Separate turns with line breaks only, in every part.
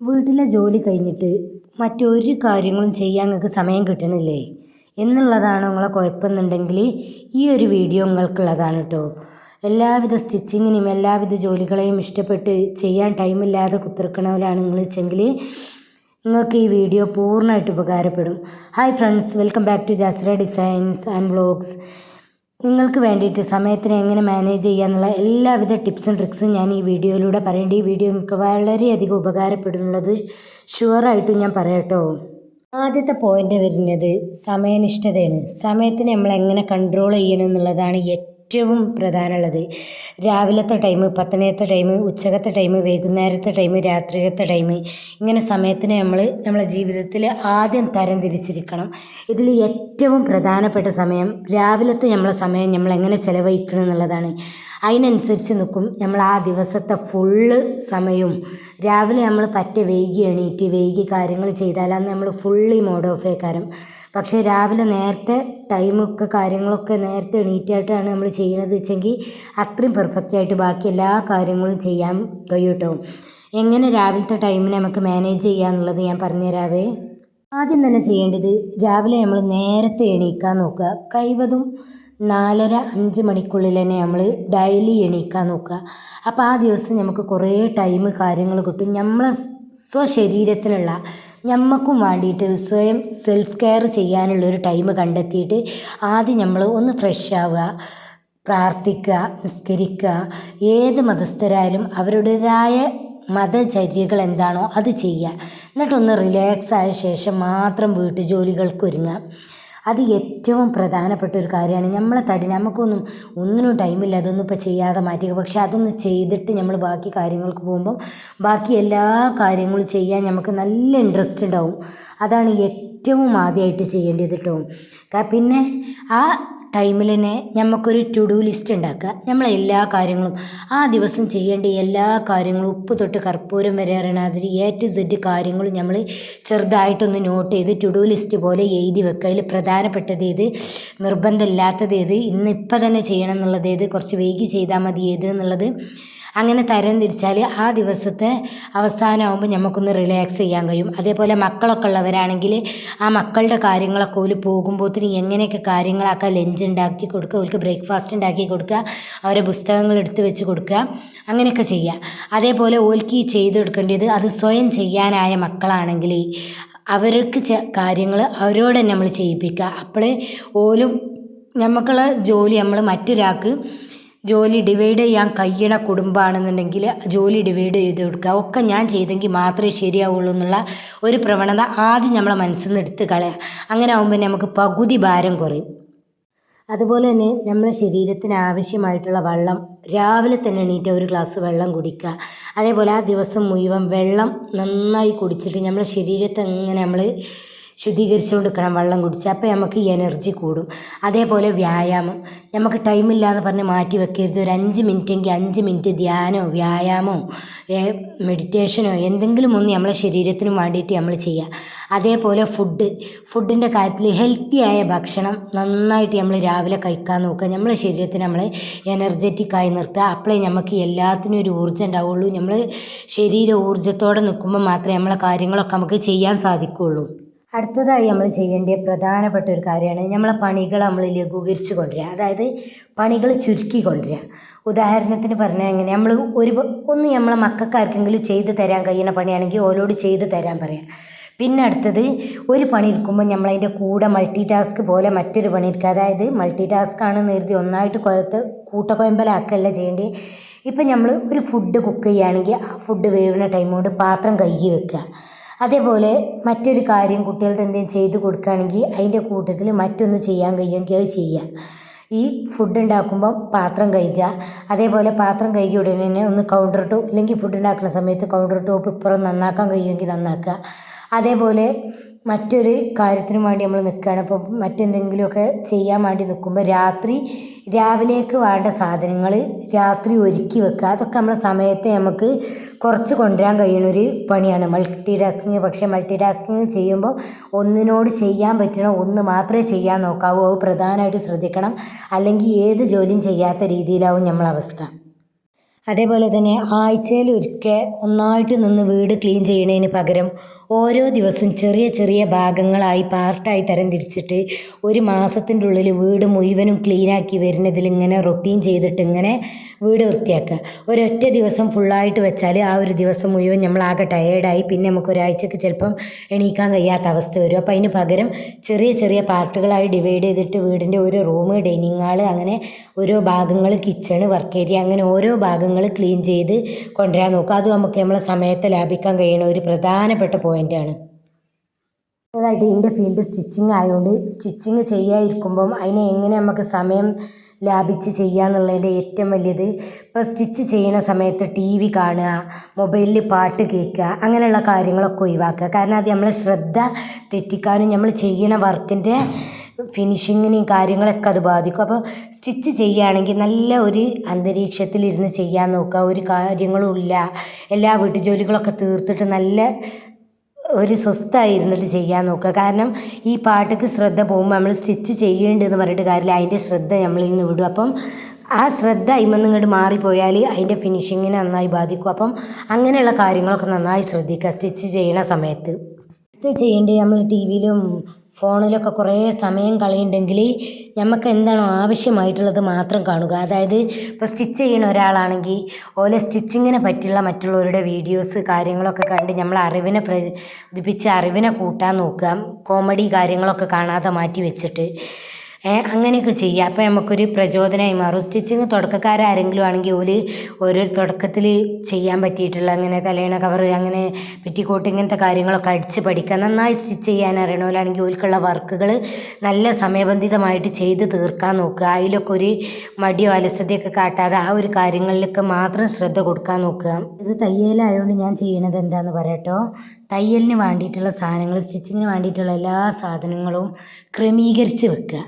വീട്ടിലെ ജോലി കഴിഞ്ഞിട്ട് മറ്റൊരു കാര്യങ്ങളും ചെയ്യാൻ നിങ്ങൾക്ക് സമയം കിട്ടണില്ലേ? എന്നുള്ളതാണ് നിങ്ങളെ കുഴപ്പമെന്നുണ്ടെങ്കിൽ ഈ ഒരു വീഡിയോ നിങ്ങൾക്കുള്ളതാണ് കേട്ടോ. എല്ലാവിധ സ്റ്റിച്ചിങ്ങിനും എല്ലാവിധ ജോലികളെയും ഇഷ്ടപ്പെട്ട് ചെയ്യാൻ ടൈമില്ലാതെ കുത്തിർക്കണവരാണ് നിങ്ങൾ വെച്ചെങ്കിൽ നിങ്ങൾക്ക് ഈ വീഡിയോ പൂർണമായിട്ട് ഉപകാരപ്പെടും. Hi friends welcome back to Jasra designs and vlogs നിങ്ങൾക്ക് വേണ്ടിയിട്ട് സമയത്തിന് എങ്ങനെ മാനേജ് ചെയ്യാന്നുള്ള എല്ലാവിധ ടിപ്സും ട്രിക്സും ഞാൻ ഈ വീഡിയോയിലൂടെ പറയേണ്ട. ഈ വീഡിയോ നിങ്ങൾക്ക് വളരെയധികം ഉപകാരപ്പെടുന്നുള്ളത് ഷുവറായിട്ടും ഞാൻ പറയാട്ടോ. ആദ്യത്തെ പോയിന്റ് വരുന്നത് സമയനിഷ്ഠതയാണ്. സമയത്തിന് നമ്മൾ എങ്ങനെ കൺട്രോൾ ചെയ്യണം എന്നുള്ളതാണ് ഏറ്റവും പ്രധാനമുള്ളത്. രാവിലത്തെ ടൈം പത്തനത്തെ ടൈം ഉച്ചകത്തെ ടൈം വൈകുന്നേരത്തെ ടൈം രാത്രിയത്തെ ടൈം ഇങ്ങനെ സമയത്തിന് നമ്മൾ നമ്മളെ ജീവിതത്തിൽ ആദ്യം തരം തിരിച്ചിരിക്കണം. ഇതിൽ ഏറ്റവും പ്രധാനപ്പെട്ട സമയം രാവിലത്തെ നമ്മളെ സമയം നമ്മൾ എങ്ങനെ ചിലവഴിക്കണം എന്നുള്ളതാണ്. അതിനനുസരിച്ച് നിൽക്കും. നമ്മൾ ആ ദിവസത്തെ ഫുള്ള് സമയവും രാവിലെ നമ്മൾ പറ്റ വൈകി എണീറ്റ് വൈകി കാര്യങ്ങൾ ചെയ്താലാണ് നമ്മൾ ഫുള്ളി മോഡ് ഓഫ് ആക്കാരം പക്ഷേ രാവിലെ നേരത്തെ ടൈമൊക്കെ കാര്യങ്ങളൊക്കെ നേരത്തെ എണീറ്റായിട്ടാണ് നമ്മൾ ചെയ്യുന്നത് വെച്ചെങ്കിൽ അത്രയും പെർഫെക്റ്റ് ആയിട്ട് ബാക്കി എല്ലാ കാര്യങ്ങളും ചെയ്യാൻ കഴിയും കേട്ടോ എങ്ങനെ രാവിലത്തെ ടൈമിനെ നമുക്ക് മാനേജ് ചെയ്യാന്നുള്ളത് ഞാൻ പറഞ്ഞുതരാവേ ആദ്യം തന്നെ ചെയ്യേണ്ടത് രാവിലെ നമ്മൾ നേരത്തെ എണീക്കാൻ നോക്കുക. കഴിവതും നാലര അഞ്ച് മണിക്കുള്ളിൽ തന്നെ നമ്മൾ ഡെയിലി എണീക്കാൻ നോക്കുക. അപ്പോൾ ആ ദിവസം നമുക്ക് കുറേ ടൈം കാര്യങ്ങൾ കിട്ടും. നമ്മളെ സ്വശരീരത്തിനുള്ള ഞമ്മക്കും വേണ്ടിയിട്ട് സ്വയം സെൽഫ് കെയർ ചെയ്യാനുള്ള ഒരു ടൈം കണ്ടെത്തിയിട്ട് ആദ്യം നമ്മൾ ഒന്ന് ഫ്രഷ് ആവുക പ്രാർത്ഥിക്കുക നിസ്കരിക്കുക. ഏത് മതസ്ഥരായാലും അവരുടേതായ മതചര്യകൾ എന്താണോ അത് ചെയ്യുക. എന്നിട്ടൊന്ന് റിലാക്സ് ആയ ശേഷം മാത്രം വീട്ടുജോലികൾക്ക് ഒരുങ്ങുക. അത് ഏറ്റവും പ്രധാനപ്പെട്ട ഒരു കാര്യമാണ്. നമ്മളെ തടി നമുക്കൊന്നും ഒന്നിനും ടൈമില്ല അതൊന്നും ഇപ്പോൾ ചെയ്യാതെ മാറ്റുക പക്ഷെ അതൊന്ന് ചെയ്തിട്ട് നമ്മൾ ബാക്കി കാര്യങ്ങൾക്ക് പോകുമ്പം ബാക്കി എല്ലാ കാര്യങ്ങളും ചെയ്യാൻ നമുക്ക് നല്ല ഇൻട്രസ്റ്റ് ഉണ്ടാവും. അതാണ് ഏറ്റവും ആദ്യമായിട്ട് ചെയ്യേണ്ടത് കേട്ടോ പിന്നെ ആ ടൈമിൽ തന്നെ നമുക്കൊരു ടു ഡു ലിസ്റ്റ് ഉണ്ടാക്കുക. നമ്മൾ എല്ലാ കാര്യങ്ങളും. ആ ദിവസം ചെയ്യേണ്ട എല്ലാ കാര്യങ്ങളും ഉപ്പ് തൊട്ട് കർപ്പൂരം വരെ അറിയണതിൽ എ ടു സെഡ് കാര്യങ്ങളും നമ്മൾ ചെറുതായിട്ടൊന്ന് നോട്ട് ചെയ്ത് ടു ഡു ലിസ്റ്റ് പോലെ എഴുതി വെക്കുക. അതിൽ പ്രധാനപ്പെട്ടത് ഏത്? നിർബന്ധമില്ലാത്തത് ഏത്? ഇന്ന് ഇപ്പം തന്നെ ചെയ്യണം എന്നുള്ളത് ഏത്? കുറച്ച് വൈകി ചെയ്താൽ മതി ഏത് എന്നുള്ളത് അങ്ങനെ തരം തിരിച്ചാൽ ആ ദിവസത്തെ അവസാനമാകുമ്പോൾ നമുക്കൊന്ന് റിലാക്സ് ചെയ്യാൻ കഴിയും. അതേപോലെ മക്കളൊക്കെ ഉള്ളവരാണെങ്കിൽ ആ മക്കളുടെ കാര്യങ്ങളൊക്കെ ഓൽ പോകുമ്പോഴത്തേന് എങ്ങനെയൊക്കെ കാര്യങ്ങളാക്കുക ലഞ്ച് ഉണ്ടാക്കി കൊടുക്കുക ഓൽക്ക് ബ്രേക്ക്ഫാസ്റ്റ് ഉണ്ടാക്കി കൊടുക്കുക അവരെ പുസ്തകങ്ങൾ എടുത്തു വെച്ച് കൊടുക്കുക അങ്ങനെയൊക്കെ ചെയ്യുക. അതേപോലെ ഓൽക്ക് ഈ ചെയ്തു കൊടുക്കേണ്ടത് അത് സ്വയം ചെയ്യാനായ മക്കളാണെങ്കിൽ അവർക്ക് കാര്യങ്ങൾ അവരോട് നമ്മൾ ചെയ്യിപ്പിക്കുക. അപ്പോൾ ഓലും നമുക്കുള്ള ജോലി നമ്മൾ മറ്റൊരാൾക്ക് ജോലി ഡിവൈഡ് ചെയ്യാൻ കഴിയണ കുടുംബമാണെന്നുണ്ടെങ്കിൽ ജോലി ഡിവൈഡ് ചെയ്ത് കൊടുക്കുക. ഒക്കെ ഞാൻ ചെയ്തെങ്കിൽ മാത്രമേ ശരിയാവുള്ളൂ എന്നുള്ള ഒരു പ്രവണത ആദ്യം നമ്മളെ മനസ്സിൽ നിന്ന് എടുത്ത് കളയാം. അങ്ങനെ ആകുമ്പോൾ നമുക്ക് പകുതി ഭാരം കുറയും. അതുപോലെ തന്നെ നമ്മളെ ശരീരത്തിന് ആവശ്യമായിട്ടുള്ള വെള്ളം രാവിലെ തന്നെ എണീറ്റ് ഒരു ഗ്ലാസ് വെള്ളം കുടിക്കുക. അതേപോലെ ആ ദിവസം മുഴുവൻ വെള്ളം നന്നായി കുടിച്ചിട്ട് നമ്മളെ ശരീരത്തെ എങ്ങനെ നമ്മൾ ശുദ്ധീകരിച്ചുകൊണ്ട് കൊടുക്കണം വെള്ളം കുടിച്ച്. അപ്പോൾ നമുക്ക് എനർജി കൂടും. അതേപോലെ വ്യായാമം. നമുക്ക് ടൈമില്ല എന്ന് പറഞ്ഞ് മാറ്റി വെക്കരുത്. ഒരു അഞ്ച് മിനിറ്റെങ്കിൽ അഞ്ച് മിനിറ്റ് ധ്യാനമോ വ്യായാമമോ മെഡിറ്റേഷനോ എന്തെങ്കിലും ഒന്ന് നമ്മളെ ശരീരത്തിന് വേണ്ടിയിട്ട് നമ്മൾ ചെയ്യുക. അതേപോലെ ഫുഡ് ഫുഡിന്റെ കാര്യത്തിൽ ഹെൽത്തി ആയ ഭക്ഷണം നന്നായിട്ട് നമ്മൾ രാവിലെ കഴിക്കാൻ നോക്കുക. നമ്മളെ ശരീരത്തിന് നമ്മൾ എനർജറ്റിക് ആയി നിർത്തുക. അപ്പോഴേ നമുക്ക് എല്ലാത്തിനും ഒരു ഊർജം ഉണ്ടാവുള്ളൂ. നമ്മൾ ശരീര ഊർജത്തോടെ നിൽക്കുമ്പോൾ മാത്രമേ നമ്മളെ കാര്യങ്ങളൊക്കെ നമുക്ക് ചെയ്യാൻ സാധിക്കുകയുള്ളൂ. അടുത്തതായി നമ്മൾ ചെയ്യേണ്ട പ്രധാനപ്പെട്ട ഒരു കാര്യമാണ് നമ്മളെ പണികൾ നമ്മൾ ലഘൂകരിച്ച് കൊണ്ടുവരിക. അതായത് പണികൾ ചുരുക്കി കൊണ്ടുവരിക. ഉദാഹരണത്തിന് പറഞ്ഞാൽ എങ്ങനെ? നമ്മൾ ഒരു ഒന്ന് നമ്മളെ മക്കൾക്കാർക്കെങ്കിലും ചെയ്ത് തരാൻ കഴിയുന്ന പണിയാണെങ്കിൽ ഓരോട് ചെയ്ത് തരാൻ പറയാം. പിന്നെ അടുത്തത് ഒരു പണി എടുക്കുമ്പോൾ നമ്മളതിന്റെ കൂടെ മൾട്ടി ടാസ്ക് പോലെ മറ്റൊരു പണി എടുക്കുക. അതായത് മൾട്ടി ടാസ്ക് ആണ് നേരത്തെ ഒന്നായിട്ട് കൊയത്ത് കൂട്ടക്കൊയമ്പലാക്കല്ല ചെയ്യേണ്ടത് ഇപ്പം നമ്മൾ ഒരു ഫുഡ് കുക്ക് ചെയ്യുകയാണെങ്കിൽ ആ ഫുഡ് വേവുന്ന ടൈം കൊണ്ട് പാത്രം കഴുകി വെക്കുക. അതേപോലെ മറ്റൊരു കാര്യം കുട്ടികൾക്ക് എന്തെങ്കിലും ചെയ്ത് കൊടുക്കുകയാണെങ്കിൽ അതിന്റെ കൂട്ടത്തിൽ മറ്റൊന്ന് ചെയ്യാൻ കഴിയുമെങ്കിൽ അത് ചെയ്യാം ഈ ഫുഡ് ഉണ്ടാക്കുമ്പോൾ പാത്രം കഴുകുക. അതേപോലെ പാത്രം കഴുകിയ ഉടനെ തന്നെ ഒന്ന് കൗണ്ടർ ടോപ്പ് ഇല്ലെങ്കിൽ ഫുഡ് ഉണ്ടാക്കുന്ന സമയത്ത് കൗണ്ടർ ടോപ്പ് ഇപ്പുറം നന്നാക്കാൻ കഴിയുമെങ്കിൽ നന്നാക്കുക. അതേപോലെ മറ്റൊരു കാര്യത്തിനു വേണ്ടി നമ്മൾ നിൽക്കുകയാണ്. അപ്പോൾ മറ്റെന്തെങ്കിലുമൊക്കെ ചെയ്യാൻ വേണ്ടി നിൽക്കുമ്പോൾ രാത്രി രാവിലേക്ക് വേണ്ട സാധനങ്ങൾ രാത്രി ഒരുക്കി വെക്കുക. അതൊക്കെ നമ്മളെ സമയത്തെ നമുക്ക് കുറച്ച് കൊണ്ടുവരാൻ കഴിയുന്ന ഒരു പണിയാണ്. മൾട്ടി ടാസ്കിങ് പക്ഷേ മൾട്ടി ടാസ്കിങ് ചെയ്യുമ്പോൾ ഒന്നിനോട് ചെയ്യാൻ പറ്റണ ഒന്ന് മാത്രമേ ചെയ്യാൻ നോക്കാവൂ. അത് പ്രധാനമായിട്ട് ശ്രദ്ധിക്കണം. അല്ലെങ്കിൽ ഏത് ജോലിയും ചെയ്യാത്ത രീതിയിലാവും നമ്മളെ അവസ്ഥ. അതേപോലെ തന്നെ ആഴ്ചയിൽ ഒരിക്കൽ ഒന്നായിട്ട് നിന്ന് വീട് ക്ലീൻ ചെയ്യുന്നതിന് പകരം ഓരോ ദിവസവും ചെറിയ ചെറിയ ഭാഗങ്ങളായി പാർട്ടായി തരം തിരിച്ചിട്ട് ഒരു മാസത്തിന്റെ ഉള്ളിൽ വീട് മുഴുവനും ക്ലീനാക്കി വരുന്നതിൽ ഇങ്ങനെ റൊട്ടീൻ ചെയ്തിട്ട് ഇങ്ങനെ വീട് വൃത്തിയാക്കുക. ഒരൊറ്റ ദിവസം ഫുള്ളായിട്ട് വെച്ചാൽ ആ ഒരു ദിവസം മുഴുവൻ നമ്മൾ ആകെ ടയേർഡായി പിന്നെ നമുക്ക് ഒരാഴ്ചക്ക് ചിലപ്പം എണീക്കാൻ കഴിയാത്ത അവസ്ഥ വരും. അപ്പോൾ അതിന് പകരം ചെറിയ ചെറിയ പാർട്ടുകളായി ഡിവൈഡ് ചെയ്തിട്ട് വീടിന്റെ ഒരു റൂം ഡൈനിങ് ഹാൾ അങ്ങനെ ഓരോ ഭാഗങ്ങൾ കിച്ചണ് വർക്ക് ഏരിയ അങ്ങനെ ഓരോ ഭാഗങ്ങൾ ക്ലീൻ ചെയ്ത് കൊണ്ടുവരാൻ നോക്കുക. അത് നമുക്ക് നമ്മളെ സമയത്ത് ലാഭിക്കാൻ കഴിയുന്ന ഒരു പ്രധാനപ്പെട്ട പോയിന്റാണ് അതായിട്ട് എന്റെ ഫീൽഡ് സ്റ്റിച്ചിങ് ആയതുകൊണ്ട് സ്റ്റിച്ചിങ് ചെയ്യാതിരിക്കുമ്പം അതിനെ എങ്ങനെ നമുക്ക് സമയം ലാഭിച്ച് ചെയ്യാന്നുള്ളതിന്റെ ഏറ്റവും വലിയത് ഇപ്പോൾ സ്റ്റിച്ച് ചെയ്യുന്ന സമയത്ത് ടി വി കാണുക മൊബൈലിൽ പാട്ട് കേൾക്കുക അങ്ങനെയുള്ള കാര്യങ്ങളൊക്കെ ഒഴിവാക്കുക. കാരണം അത് നമ്മളെ ശ്രദ്ധ തെറ്റിക്കാനും നമ്മൾ ചെയ്യുന്ന വർക്കിന്റെ ഫിനിഷിങ്ങിനെയും കാര്യങ്ങളൊക്കെ അത് ബാധിക്കും. അപ്പോൾ സ്റ്റിച്ച് ചെയ്യുകയാണെങ്കിൽ നല്ല ഒരു അന്തരീക്ഷത്തിലിരുന്ന് ചെയ്യാൻ നോക്കുക. ഒരു കാര്യങ്ങളും ഇല്ല എല്ലാ വീട്ടുജോലികളൊക്കെ തീർത്തിട്ട് നല്ല ഒരു സ്വസ്ഥമായിരുന്നിട്ട് ചെയ്യാൻ നോക്കുക. കാരണം ഈ പാട്ടൊക്കെ ശ്രദ്ധ പോകുമ്പോൾ നമ്മൾ സ്റ്റിച്ച് ചെയ്യുന്നുണ്ടെന്ന് പറഞ്ഞിട്ട് കാര്യമില്ല. അതിന്റെ ശ്രദ്ധ നമ്മളിൽ നിന്ന് വിടും. അപ്പം ആ ശ്രദ്ധ ഇമ്മന്ന് ഇങ്ങോട്ട് മാറിപ്പോയാൽ അതിന്റെ ഫിനിഷിങ്ങിനെ നന്നായി ബാധിക്കും. അപ്പം അങ്ങനെയുള്ള കാര്യങ്ങളൊക്കെ നന്നായി ശ്രദ്ധിക്കുക. സ്റ്റിച്ച് ചെയ്യണ സമയത്ത്. ഇത് ചെയ്യേണ്ടത് നമ്മൾ ടി വിയിലും ഫോണിലൊക്കെ കുറേ സമയം കളയുന്നുണ്ടെങ്കിൽ നമുക്ക് എന്താണോ ആവശ്യമായിട്ടുള്ളത് മാത്രം കാണുക. അതായത് ഇപ്പോൾ സ്റ്റിച്ച് ചെയ്യുന്ന ഒരാളാണെങ്കിൽ ഓലെ സ്റ്റിച്ചിങ്ങിനെ പറ്റിയുള്ള മറ്റുള്ളവരുടെ വീഡിയോസ് കാര്യങ്ങളൊക്കെ കണ്ട് നമ്മൾ അറിവിനെ പ്രചരിപ്പിച്ച് അറിവിനെ കൂട്ടാൻ നോക്കുക. കോമഡി കാര്യങ്ങളൊക്കെ കാണാതെ മാറ്റി വെച്ചിട്ട്. അങ്ങനെയൊക്കെ ചെയ്യുക. അപ്പോൾ നമുക്കൊരു പ്രചോദനമായി മാറും. സ്റ്റിച്ചിങ് തുടക്കക്കാരാരെങ്കിലും ആണെങ്കിൽ ഓൽ ഓരോ തുടക്കത്തിൽ ചെയ്യാൻ പറ്റിയിട്ടുള്ള അങ്ങനെ തലേണ കവർ അങ്ങനെ പെറ്റിക്കോട്ട് ഇങ്ങനത്തെ കാര്യങ്ങളൊക്കെ അടിച്ച് പഠിക്കുക. നന്നായി സ്റ്റിച്ച് ചെയ്യാൻ അറിയണമല്ലാണെങ്കിൽ ഓൽക്കുള്ള വർക്കുകൾ നല്ല സമയബന്ധിതമായിട്ട് ചെയ്ത് തീർക്കാൻ നോക്കുക. അതിലൊക്കെ ഒരു മടിയോ അലസതയൊക്കെ കാട്ടാതെ ആ ഒരു കാര്യങ്ങളിലൊക്കെ മാത്രം ശ്രദ്ധ കൊടുക്കാൻ നോക്കുക. ഇത് തയ്യലായതുകൊണ്ട് ഞാൻ ചെയ്യണത് എന്താണെന്ന് പറയട്ടോ. തയ്യലിന് വേണ്ടിയിട്ടുള്ള സാധനങ്ങൾ സ്റ്റിച്ചിങ്ങിന് വേണ്ടിയിട്ടുള്ള എല്ലാ സാധനങ്ങളും ക്രമീകരിച്ച് വെക്കുക.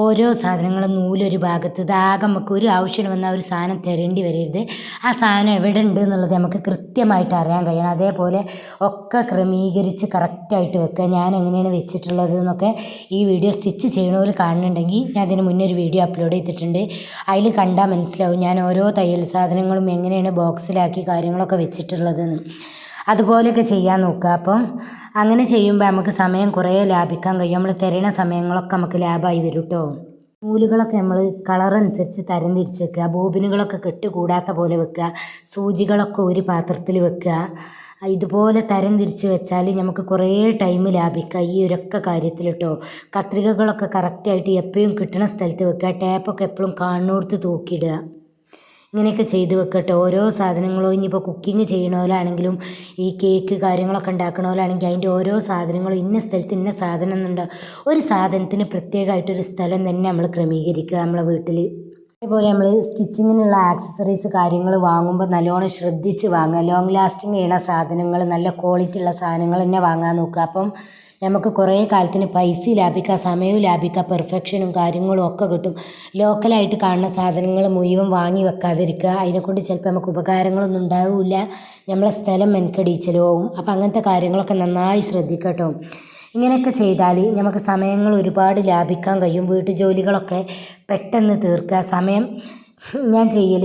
ഓരോ സാധനങ്ങളും നൂലൊരു ഭാഗത്ത് ഇതാകെ നമുക്ക് ഒരു ആവശ്യം വന്ന ഒരു സാധനം തരേണ്ടി വരരുത്. ആ സാധനം എവിടെ ഉണ്ട് എന്നുള്ളത് നമുക്ക് കൃത്യമായിട്ട് അറിയാൻ കഴിയണം. അതേപോലെ ഒക്കെ ക്രമീകരിച്ച് കറക്റ്റായിട്ട് വെക്കുക. ഞാൻ എങ്ങനെയാണ് വെച്ചിട്ടുള്ളത് എന്നൊക്കെ ഈ വീഡിയോ സ്റ്റിച്ച് ചെയ്യണവർ കാണുന്നുണ്ടെങ്കിൽ ഞാൻ അതിന് മുന്നേ ഒരു വീഡിയോ അപ്ലോഡ് ചെയ്തിട്ടുണ്ട്. അതിൽ കണ്ടാൽ മനസ്സിലാവും ഞാൻ ഓരോ തയ്യൽ സാധനങ്ങളും എങ്ങനെയാണ് ബോക്സിലാക്കി കാര്യങ്ങളൊക്കെ വെച്ചിട്ടുള്ളതെന്ന്. അതുപോലെയൊക്കെ ചെയ്യാൻ നോക്കുക. അപ്പം അങ്ങനെ ചെയ്യുമ്പോൾ നമുക്ക് സമയം കുറേ ലാഭിക്കാൻ കഴിയും. നമ്മൾ തരുന്ന സമയങ്ങളൊക്കെ നമുക്ക് ലാഭമായി വരും കേട്ടോ നൂലുകളൊക്കെ നമ്മൾ കളർ അനുസരിച്ച് തരം തിരിച്ച് വെക്കുക. ബോബിനുകളൊക്കെ കെട്ടുകൂടാത്ത പോലെ വെക്കുക. സൂചികളൊക്കെ ഒരു പാത്രത്തിൽ വെക്കുക. ഇതുപോലെ തരം തിരിച്ച് വെച്ചാൽ നമുക്ക് കുറേ ടൈം ലാഭിക്കാം ഈ ഒരൊക്കെ കാര്യത്തിൽ കേട്ടോ കത്രികകളൊക്കെ കറക്റ്റായിട്ട് എപ്പോഴും കിട്ടുന്ന സ്ഥലത്ത് വെക്കുക. ടാപ്പൊക്കെ എപ്പോഴും കാണുന്നിടത്ത് തൂക്കിയിടുക. ഇങ്ങനെയൊക്കെ ചെയ്ത് വെക്കട്ടെ. ഓരോ സാധനങ്ങളും ഇനിയിപ്പോൾ കുക്കിംഗ് ചെയ്യണോലാണെങ്കിലും ഈ കേക്ക് കാര്യങ്ങളൊക്കെ ഉണ്ടാക്കണോലാണെങ്കിൽ അതിന്റെ ഓരോ സാധനങ്ങളും ഇന്ന സ്ഥലത്ത് ഇന്ന സാധനം എന്നുണ്ടോ. ഒരു സാധനത്തിന് പ്രത്യേകമായിട്ടൊരു സ്ഥലം തന്നെ നമ്മൾ ക്രമീകരിക്കുക നമ്മളെ വീട്ടിൽ അതേപോലെ നമ്മൾ സ്റ്റിച്ചിങ്ങിനുള്ള ആക്സസറീസ് കാര്യങ്ങൾ വാങ്ങുമ്പോൾ നല്ലോണം ശ്രദ്ധിച്ച് വാങ്ങുക. ലോങ് ലാസ്റ്റിംഗ് ചെയ്യണ സാധനങ്ങൾ നല്ല ക്വാളിറ്റി ഉള്ള സാധനങ്ങൾ തന്നെ വാങ്ങാൻ നോക്കുക. അപ്പം നമുക്ക് കുറേ കാലത്തിന് പൈസ ലാഭിക്കുക സമയവും ലാഭിക്കുക പെർഫെക്ഷനും കാര്യങ്ങളും ഒക്കെ കിട്ടും. ലോക്കലായിട്ട് കാണുന്ന സാധനങ്ങൾ മുഴുവൻ വാങ്ങി വെക്കാതിരിക്കുക. അതിനെക്കൊണ്ട് ചിലപ്പോൾ നമുക്ക് ഉപകാരങ്ങളൊന്നും ഉണ്ടാവില്ല. നമ്മളെ സ്ഥലം മെനക്കെടിച്ചലാവും അപ്പം അങ്ങനത്തെ കാര്യങ്ങളൊക്കെ നന്നായി ശ്രദ്ധിക്കട്ടോ. ഇങ്ങനെയൊക്കെ ചെയ്താൽ നമുക്ക് സമയങ്ങൾ ഒരുപാട് ലാഭിക്കാൻ കഴിയും. വീട്ടുജോലികളൊക്കെ പെട്ടെന്ന് തീർക്കുക. സമയം ഞാൻ ചെയ്യൽ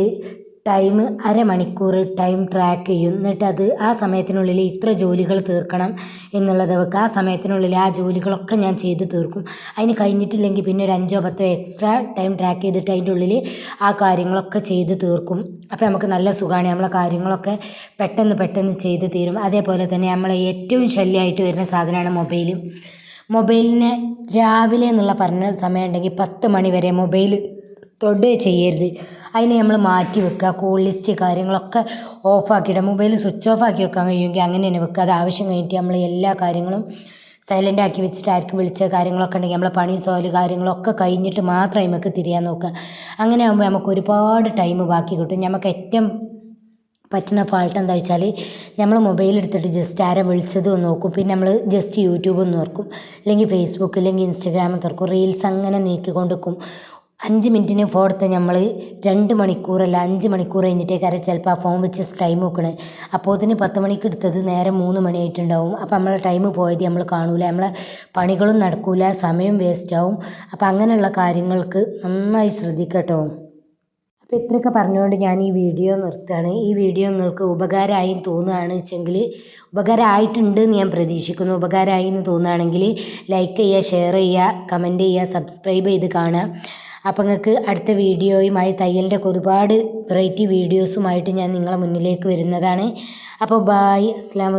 ടൈം അരമണിക്കൂർ ടൈം ട്രാക്ക് ചെയ്യും. എന്നിട്ട് അത് ആ സമയത്തിനുള്ളിൽ ഇത്ര ജോലികൾ തീർക്കണം എന്നുള്ളത് വെക്കുക ആ സമയത്തിനുള്ളിൽ ആ ജോലികളൊക്കെ ഞാൻ ചെയ്ത് തീർക്കും. അതിന് കഴിഞ്ഞിട്ടില്ലെങ്കിൽ പിന്നെ ഒരു അഞ്ചോ പത്തോ എക്സ്ട്രാ ടൈം ട്രാക്ക് ചെയ്തിട്ട് അതിന്റെ ഉള്ളിൽ ആ കാര്യങ്ങളൊക്കെ ചെയ്ത് തീർക്കും. അപ്പോൾ നമുക്ക് നല്ല സുഖമാണ് നമ്മളെ കാര്യങ്ങളൊക്കെ പെട്ടെന്ന് പെട്ടെന്ന് ചെയ്ത് തീരും. അതേപോലെ തന്നെ നമ്മളെ ഏറ്റവും ശല്യമായിട്ട് വരുന്ന സാധനമാണ് മൊബൈൽ മൊബൈലിനെ രാവിലെ എന്നുള്ള പറഞ്ഞ സമയം ഉണ്ടെങ്കിൽ പത്ത് മണി വരെ മൊബൈൽ തൊടുകയെ ചെയ്യരുത്. അതിനെ നമ്മൾ മാറ്റി വെക്കുക. കോൾ ലിസ്റ്റ് കാര്യങ്ങളൊക്കെ ഓഫാക്കിയിടുക മൊബൈൽ സ്വിച്ച് ഓഫ് ആക്കി വെക്കാൻ കഴിയുമെങ്കിൽ അങ്ങനെ തന്നെ വെക്കുക. അത് ആവശ്യം കഴിഞ്ഞിട്ട് നമ്മൾ എല്ലാ കാര്യങ്ങളും സൈലന്റ് ആക്കി വെച്ചിട്ട് ആർക്ക് വിളിച്ച കാര്യങ്ങളൊക്കെ ഉണ്ടെങ്കിൽ നമ്മളെ പണി സോൽ കാര്യങ്ങളൊക്കെ കഴിഞ്ഞിട്ട് മാത്രം നമുക്ക് തിരിയാൻ നോക്കുക. അങ്ങനെ ആകുമ്പോൾ നമുക്ക് ഒരുപാട് ടൈം ബാക്കി കിട്ടും. നമുക്ക് ഏറ്റവും പറ്റുന്ന ഫാൾട്ട് എന്താ വെച്ചാൽ നമ്മൾ മൊബൈൽ എടുത്തിട്ട് ജസ്റ്റ് ആരെ വിളിച്ചത് ഒന്ന് നോക്കും. പിന്നെ നമ്മൾ ജസ്റ്റ് യൂട്യൂബ് ഒന്ന് നോക്കും. അല്ലെങ്കിൽ ഫേസ്ബുക്ക് അല്ലെങ്കിൽ ഇൻസ്റ്റഗ്രാം തുറക്കും. റീൽസ് അങ്ങനെ നീക്കിക്കൊണ്ടിരിക്കും അഞ്ച് മിനിറ്റിന് ഫോൺ എടുത്ത് നമ്മൾ രണ്ട് മണിക്കൂറല്ല അഞ്ച് മണിക്കൂർ കഴിഞ്ഞിട്ടേക്കാരെ ചിലപ്പോൾ ആ ഫോൺ വെച്ച് ടൈം നോക്കണേ. അപ്പോൾ അതിന് പത്ത് മണിക്ക് എടുത്തത് നേരെ മൂന്ന് മണിയായിട്ടുണ്ടാവും. അപ്പോൾ നമ്മളെ ടൈം പോയത് നമ്മൾ കാണൂല. നമ്മളെ പണികളും നടക്കൂല സമയം വേസ്റ്റ് ആവും അപ്പോൾ അങ്ങനെയുള്ള കാര്യങ്ങൾക്ക് നന്നായി ശ്രദ്ധിക്കട്ടോ. അപ്പോൾ ഇത്രയൊക്കെ പറഞ്ഞുകൊണ്ട് ഞാൻ ഈ വീഡിയോ നിർത്തുകയാണ്. ഈ വീഡിയോ നിങ്ങൾക്ക് ഉപകാരമായി തോന്നുകയാണ് വെച്ചെങ്കിൽ ഉപകാരമായിട്ടുണ്ട് എന്ന് ഞാൻ പ്രതീക്ഷിക്കുന്നു. ഉപകാരമായി എന്ന് തോന്നുകയാണെങ്കിൽ ലൈക്ക് ചെയ്യുക ഷെയർ ചെയ്യുക കമന്റ് ചെയ്യുക സബ്സ്ക്രൈബ് ചെയ്ത് കാണുക. അപ്പോൾ നിങ്ങൾക്ക് അടുത്ത വീഡിയോയുമായി തയ്യലിന്റെ ഒക്കെ ഒരുപാട് വെറൈറ്റി വീഡിയോസുമായിട്ട് ഞാൻ നിങ്ങളെ മുന്നിലേക്ക് വരുന്നതാണ്. അപ്പോൾ ബായ് അസ്സാം